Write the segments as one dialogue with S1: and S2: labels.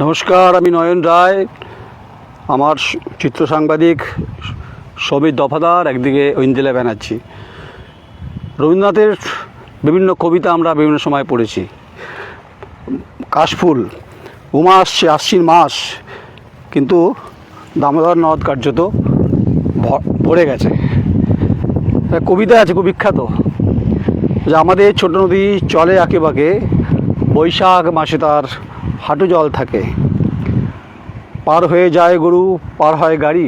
S1: নমস্কার, আমি নয়ন রায়। আমার চিত্র সাংবাদিক সমীর দফাদার, একদিকে ঐন্দিলা ব্যানার্জি। রবীন্দ্রনাথের বিভিন্ন কবিতা আমরা বিভিন্ন সময় পড়েছি। কাশফুল, উমা আসছে, আশ্বিন মাস, কিন্তু দামোদর নদ কার্যত ভরে গেছে। কবিতা আছে, খুব বিখ্যাত। যে আমাদের ছোট নদী চলে আঁকে বাঁকে বৈশাখ মাসে তার হাঁটু জল থাকে। পার হয়ে যায় গরু, পার হয় গাড়ি।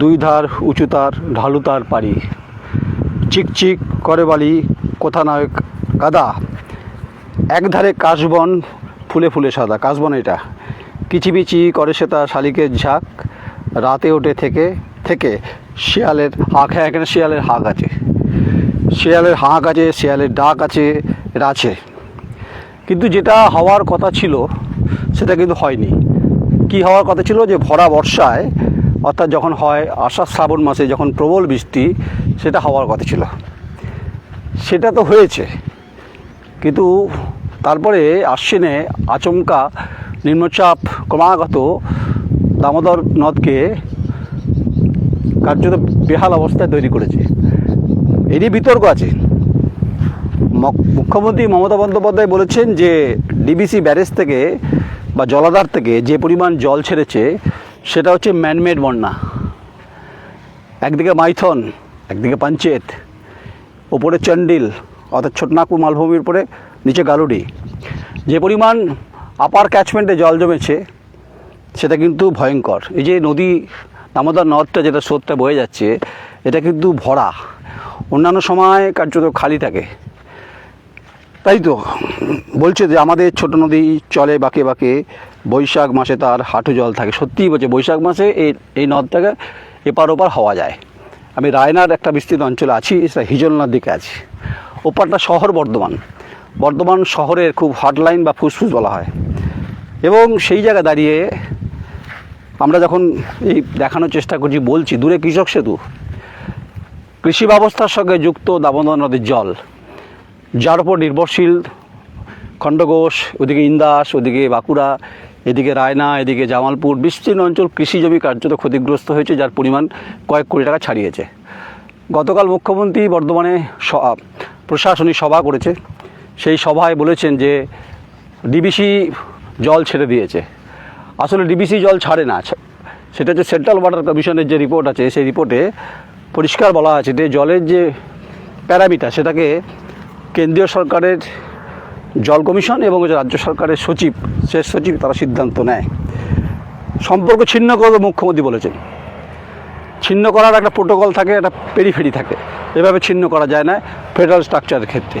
S1: দুই ধার উঁচু তার, ঢালু তার পারি চিকচিক করে বালি, কোথা নয় কাদা এক ধারে কাশবন, ফুলে ফুলে সাদা। কাশবন এটা। কিচিবিচি করে সে তার শালিকের ঝাঁক। রাতে ওঠে থেকে থেকে শিয়ালের হাঁক হ্যাঁ এখানে শিয়ালের হাঁক আছে। শিয়ালের হাঁক আছে, শিয়ালের ডাক আছে এটা আছে কিন্তু যেটা হওয়ার কথা ছিল, সেটা কিন্তু হয়নি। কি হওয়ার কথা ছিল যে ভরা বর্ষায়, অর্থাৎ যখন হয় আষাঢ় শ্রাবণ মাসে যখন প্রবল বৃষ্টি, সেটা হওয়ার কথা ছিল। সেটা তো হয়েছে। কিন্তু তারপরে আশ্বিনে আচমকা নিম্নচাপ ক্রমাগত দামোদর নদকে কার্যত বেহাল অবস্থায় তৈরি করেছে। এরই বিতর্ক আছে। মুখ্যমন্ত্রী মমতা বন্দ্যোপাধ্যায় বলেছেন যে ডিবিসি ব্যারেজ থেকে বা জলাধার থেকে যে পরিমাণ জল ছেড়েছে, সেটা হচ্ছে ম্যানমেড বন্যা। একদিকে মাইথন, একদিকে পাঞ্চেত, ওপরে চন্ডিল অর্থাৎ ছোটনাগপুর মালভূমির উপরে, নিচে গালুডি। যে পরিমাণ আপার ক্যাচমেন্টে জল জমেছে, সেটা কিন্তু ভয়ঙ্কর। এই যে নদী দামোদর নদটা যেটা স্রোতটা বয়ে যাচ্ছে, এটা কিন্তু ভরা। অন্যান্য সময় কার্যত খালি থাকে। তাই তো, বলছে যে আমাদের ছোট নদী চলে বাঁকে বাঁকে, বৈশাখ মাসে তার হাঁটু জল থাকে। সত্যিই বলছে, বৈশাখ মাসে এই এই নদটাকে এপার ওপার হওয়া যায়। আমি রায়নার একটা বিস্তৃত অঞ্চলে আছি, সেটা হিজলনার দিকে আছি। ওপারটা শহর বর্ধমান। বর্ধমান শহরের খুব হটলাইন বা ফুসফুস বলা হয়। এবং সেই জায়গায় দাঁড়িয়ে আমরা যখন এই দেখানোর চেষ্টা করছি, বলছি, দূরে কৃষক সেতু। কৃষি ব্যবস্থার সঙ্গে যুক্ত দামোদর নদীর জল। যার উপর নির্ভরশীল খণ্ডঘোষ, ওদিকে ইন্দাস, ওদিকে বাঁকুড়া, এদিকে রায়না, এদিকে জামালপুর, বিস্তীর্ণ অঞ্চল কৃষি জমি কার্যত ক্ষতিগ্রস্ত হয়েছে, যার পরিমাণ কয়েক কোটি টাকা ছাড়িয়েছে। গতকাল মুখ্যমন্ত্রী বর্ধমানে প্রশাসনিক সভা করেছে। সেই সভায় বলেছেন যে ডিবিসি জল ছেড়ে দিয়েছে। আসলে ডিবিসি জল ছাড়ে না সেটা হচ্ছে সেন্ট্রাল ওয়াটার কমিশনের যে রিপোর্ট আছে, সেই রিপোর্টে পরিষ্কার বলা আছে যে জলের যে প্যারামিটার, সেটাকে কেন্দ্রীয় সরকারের জল কমিশন এবং রাজ্য সরকারের সচিব, শেষ সচিব তারা সিদ্ধান্ত নেয়। সম্পর্ক ছিন্ন করবে মুখ্যমন্ত্রী বলেছেন। ছিন্ন করার একটা প্রোটোকল থাকে, একটা পেরিফেরি থাকে। এভাবে ছিন্ন করা যায় না ফেডারেল স্ট্রাকচারের ক্ষেত্রে।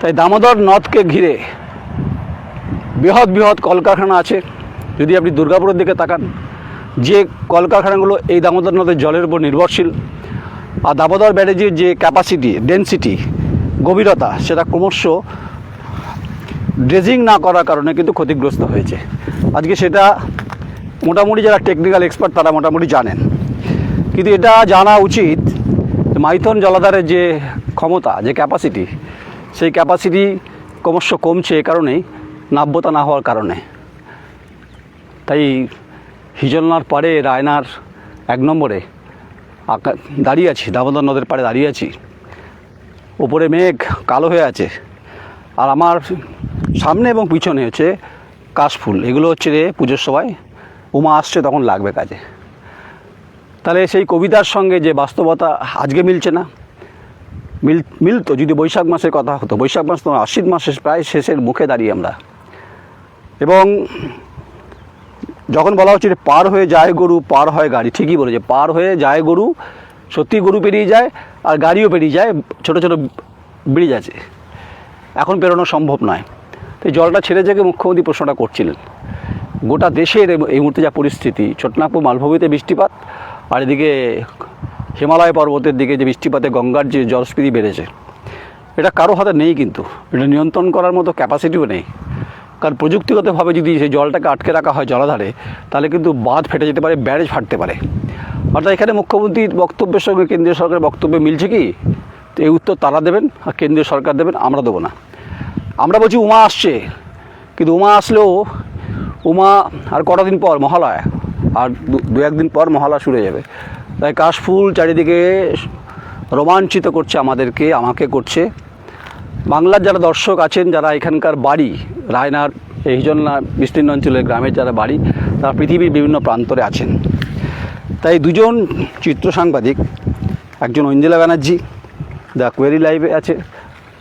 S1: তাই দামোদর নদকে ঘিরে বৃহৎ বৃহৎ কলকারখানা আছে। যদি আপনি দুর্গাপুরের দিকে তাকান, যে কলকারখানাগুলো এই দামোদর নদের জলের উপর নির্ভরশীল, আর দামোদর ব্যারেজের যে ক্যাপাসিটি ডেন্সিটি গভীরতা সেটা ক্রমশ ড্রেজিং না করার কারণে কিন্তু ক্ষতিগ্রস্ত হয়েছে। আজকে সেটা মোটামুটি যারা টেকনিক্যাল এক্সপার্ট তারা মোটামুটি জানেন। কিন্তু এটা জানা উচিত মাইথন জলাধারের যে ক্ষমতা, যে ক্যাপাসিটি সেই ক্যাপাসিটি ক্রমশ কমছে এ কারণেই, নাব্যতা না হওয়ার কারণে। তাই হিজলনার পাড়ে, রায়নার এক নম্বরে দাঁড়িয়ে আছি, দামোদর নদের পাড়ে দাঁড়িয়ে আছি। ওপরে মেঘ কালো হয়ে আছে। আর আমার সামনে এবং পিছনে হচ্ছে কাশফুল এগুলো হচ্ছে রে পুজোর সময় উমা আসছে তখন লাগবে কাজে। তাহলে সেই কবিতার সঙ্গে যে বাস্তবতা আজকে মিলছে না, মিল, মিলতো। যদি বৈশাখ মাসের কথা হতো, বৈশাখ মাস তো আশ্বিন মাসের প্রায় শেষের মুখে দাঁড়িয়ে আমরা। এবং যখন বলা হচ্ছে পার হয়ে যায় গরু, পার হয় গাড়ি, ঠিকই বলেছে, পার হয়ে যায় গরু সত্যি গরু পেরিয়ে যায় আর গাড়িও পেরিয়ে যায়, ছোট ছোট ব্রিজ আছে। এখন পেরোনো সম্ভব নয়। তো জলটা ছেড়ে থেকে মুখ্যমন্ত্রী প্রশ্নটা করছিলেন। গোটা দেশের এই- এই মুহূর্তে যা পরিস্থিতি ছোটনাগপুর মালভূমিতে বৃষ্টিপাত আর এদিকে হিমালয় পর্বতের দিকে যে বৃষ্টিপাতে গঙ্গার যে জলস্ফীতি বেড়েছে, এটা কারও হাতে নেই কিন্তু। এটা নিয়ন্ত্রণ করার মতো ক্যাপাসিটিও নেই। কারণ প্রযুক্তিগতভাবে যদি সেই জলটাকে আটকে রাখা হয় জলাধারে, তাহলে কিন্তু বাঁধ ফেটে যেতে পারে, ব্যারেজ ফাটতে পারে। অর্থাৎ এখানে মুখ্যমন্ত্রীর বক্তব্যের সঙ্গে কেন্দ্রীয় সরকারের বক্তব্য মিলছে কি? তো এই উত্তর তারা দেবেন আর কেন্দ্রীয় সরকার দেবেন, আমরা দেবো না। আমরা বলছি উমা আসছে, কিন্তু উমা আসলেও উমা আর কটা দিন পর মহালয়া, আর দু- একদিন পর মহালয়া শুরু যাবে। তাই কাশফুল চারিদিকে রোমাঞ্চিত করছে আমাদেরকে, আমাকে করছে। বাংলার যারা দর্শক আছেন, যারা এখানকার বাড়ি, রায়নার, এই জন্য বিস্তীর্ণ অঞ্চলের গ্রামের যারা বাড়ি, তারা পৃথিবীর বিভিন্ন প্রান্তরে আছেন। তাই দুজন চিত্র সাংবাদিক, একজন ঐন্দিলা ব্যানার্জি, দ্য কোয়েরি লাইভে আছে,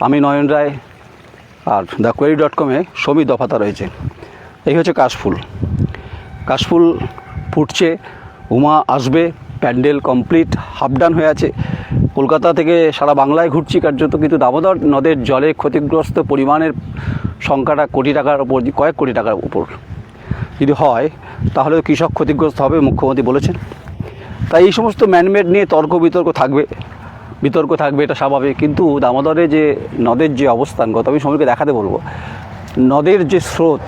S1: আমি নয়ন রায়, আর দ্য কোয়েরি ডট কমে সমী দফাতা রয়েছে। এই হচ্ছে কাশফুল। কাশফুল ফুটছে, উমা আসবে, প্যান্ডেল কমপ্লিট, হাফ ডান হয়ে আছে। কলকাতা থেকে সারা বাংলায় ঘুরছি কার্যত, কিন্তু দামোদর নদের জলে ক্ষতিগ্রস্ত পরিমাণের সংখ্যাটা কোটি টাকার উপর, কয়েক কোটি টাকার উপর। যদি হয়, তাহলে কৃষক ক্ষতিগ্রস্ত হবে, মুখ্যমন্ত্রী বলেছেন। তাই এই সমস্ত ম্যানমেড নিয়ে তর্ক বিতর্ক থাকবে বিতর্ক থাকবে, এটা স্বাভাবিক। কিন্তু দামোদরে যে নদের যে অবস্থান, গত আমি সময়কে দেখাতে বলব, নদের যে স্রোত,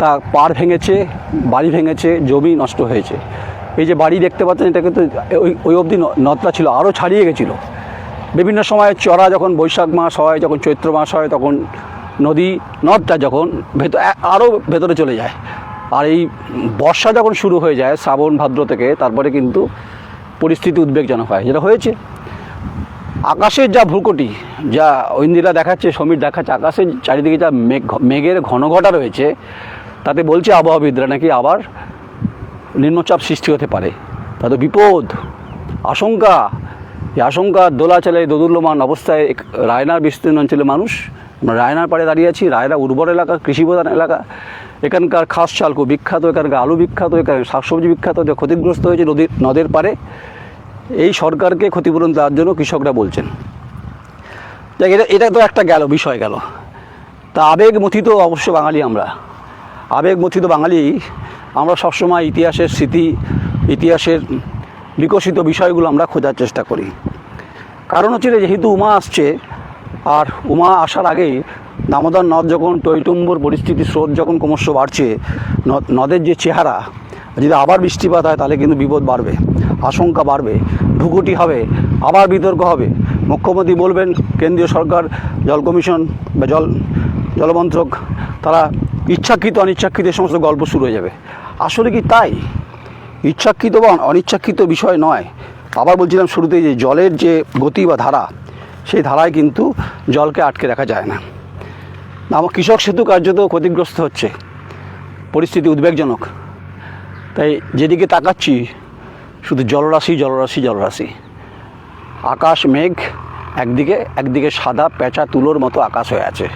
S1: তা পার ভেঙেছে, বাড়ি ভেঙেছে, জমি নষ্ট হয়েছে। এই যে বাড়ি দেখতে পাচ্ছেন, এটা কিন্তু ওই ওই অবধি নদটা ছিল, আরও ছাড়িয়ে গেছিল। বিভিন্ন সময় চড়া যখন বৈশাখ মাস হয়, যখন চৈত্র মাস হয়, তখন নদী, নদটা যখন ভেতর আরও ভেতরে চলে যায়। আর এই বর্ষা যখন শুরু হয়ে যায়, শ্রাবণ, ভাদ্র থেকে, তারপরে কিন্তু পরিস্থিতি উদ্বেগজনক হয়। যেটা হয়েছে, আকাশের যা ভ্রুকটি, যা ঐন্দিরা দেখাচ্ছে, সমীর দেখাচ্ছে, আকাশের চারিদিকে যা মেঘ, মেঘের ঘন ঘটা রয়েছে, তাতে বলছে আবহাওয়াবিদরা নাকি আবার নিম্নচাপ সৃষ্টি হতে পারে। তাতে বিপদ, আশঙ্কা, এই আশঙ্কা দোলাচলে দোদুল্যমান অবস্থায় রায়নার বিস্তীর্ণ অঞ্চলের মানুষ আমরা রায়নার পাড়ে দাঁড়িয়ে আছি। রায়না উর্বর এলাকা, কৃষিপ্রধান এলাকা। এখানকার খাস চাল খুব বিখ্যাত, এখানকার আলু বিখ্যাত এখানে শাকসবজি বিখ্যাত, যে ক্ষতিগ্রস্ত হয়েছে নদীর নদের পারে এই সরকারকে ক্ষতিপূরণ দেওয়ার জন্য কৃষকরা বলছেন। দেখ এটা এটা তো একটা গেল, বিষয় গেল। তা আবেগ মথিত অবশ্য বাঙালি আমরা। আবেগ মথিত বাঙালি আমরা সবসময় ইতিহাসের স্মৃতি, ইতিহাসের বিকশিত বিষয়গুলো আমরা খোঁজার চেষ্টা করি। কারণ হচ্ছে যেহেতু উমা আসছে আর উমা আসার আগেই দামোদর নদ যখন টৈটুম্বর পরিস্থিতি স্রোত যখন ক্রমশ বাড়ছে, নদ- নদের যে চেহারা, যদি আবার বৃষ্টিপাত হয় তাহলে কিন্তু বিপদ বাড়বে, আশঙ্কা বাড়বে, ভুকুটি হবে, আবার বিতর্ক হবে। মুখ্যমন্ত্রী বলবেন, কেন্দ্রীয় সরকার, জল কমিশন বা জল জলমন্ত্রক, তারা ইচ্ছাকৃত, অনিচ্ছাকৃত সমস্ত গল্প শুরু হয়ে যাবে। আসলে কি তাই? ইচ্ছাকৃত বা অনিচ্ছাকৃত বিষয় নয়। আবার বলছিলাম শুরুতেই যে জলের যে গতি বা ধারা সেই ধারায় কিন্তু জলকে আটকে রাখা যায় না। আমার কৃষক সেতু কার্যত ক্ষতিগ্রস্ত হচ্ছে। পরিস্থিতি উদ্বেগজনক। তাই যেদিকে তাকাচ্ছি, শুধু জলরাশি জলরাশি জলরাশি। আকাশ মেঘ, একদিকে একদিকে সাদা পেঁচা তুলোর মতো আকাশ হয়ে আছে।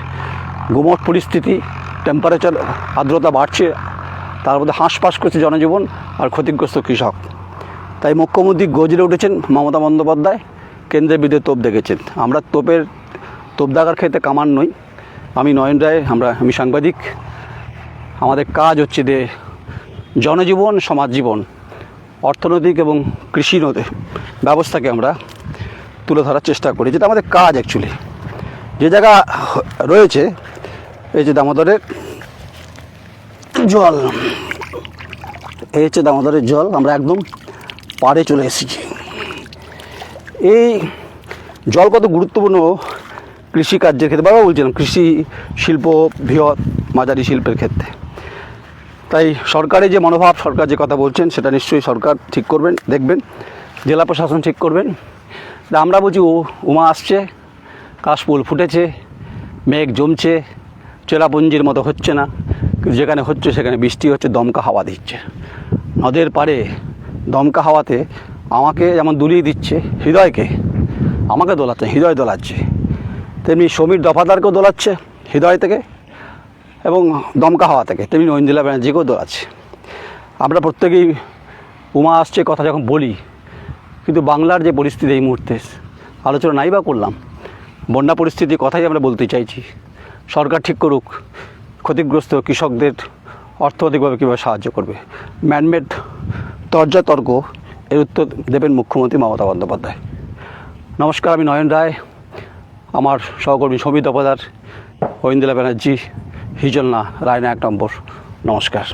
S1: গুমট পরিস্থিতি টেম্পারেচার আর্দ্রতা বাড়ছে, তার মধ্যে হাঁসফাঁস করছে জনজীবন আর ক্ষতিগ্রস্ত কৃষক। তাই মুখ্যমন্ত্রী গজরে উঠেছেন মমতা বন্দ্যোপাধ্যায়। কেন্দ্রের বিরুদ্ধে তোপ দেখেছেন। আমরা তোপের, তোপ দাগার খেতে কামান নই। আমি নয়ন রায়, আমরা, আমি সাংবাদিক। আমাদের কাজ হচ্ছে যে জনজীবন, সমাজ জীবন, অর্থনৈতিক এবং কৃষি ব্যবস্থাকে আমরা তুলে ধরার চেষ্টা করি, যেটা আমাদের কাজ অ্যাকচুয়ালি যে জায়গা রয়েছে, এই যে দামোদরের জল, এই হচ্ছে দামোদরের জল, আমরা একদম পাড়ে চলে এসেছি। এই জল কত গুরুত্বপূর্ণ কৃষিকার্যের ক্ষেত্রে? বাবা বলছিলাম, কৃষি শিল্প, বৃহৎ মাঝারি শিল্পের ক্ষেত্রে। তাই সরকারের যে মনোভাব, সরকার যে কথা বলছেন, সেটা নিশ্চয়ই সরকার ঠিক করবেন, দেখবেন, জেলা প্রশাসন ঠিক করবেন। আমরা বুঝি উমা আসছে, কাশফুল ফুটেছে, মেঘ জমছে, চেরাপুঞ্জির মতো হচ্ছে না, কিন্তু যেখানে হচ্ছে সেখানে বৃষ্টি হচ্ছে, দমকা হাওয়া দিচ্ছে। নদের পাড়ে দমকা হাওয়াতে আমাকে যেমন দুলিয়ে দিচ্ছে, হৃদয়কে আমাকে দোলাচ্ছে, হৃদয় দোলাচ্ছে। তেমনি সমীর দফাদারকেও দোলাচ্ছে, হৃদয় থেকে এবং দমকা হাওয়া থেকে, তেমনি ঐন্দিলা ব্যানার্জিকেও দোলাচ্ছে। আমরা প্রত্যেকেই উমা আসছে কথা যখন বলি, কিন্তু বাংলার যে পরিস্থিতি এই মুহূর্তে, আলোচনা নাই বা করলাম, বন্যা পরিস্থিতির কথাই আমরা বলতে চাইছি। সরকার ঠিক করুক, ক্ষতিগ্রস্ত কৃষকদের অর্থনৈতিকভাবে কীভাবে সাহায্য করবে। ম্যানমেড তর্জা তর্ক এর উত্তর দেবেন মুখ্যমন্ত্রী মমতা বন্দ্যোপাধ্যায়। নমস্কার, আমি নয়ন রায়। আমার সহকর্মী সমিত দপাদার ঐন্দিলা ব্যানার্জি, হিজলনা রায়না এক নম্বর। নমস্কার।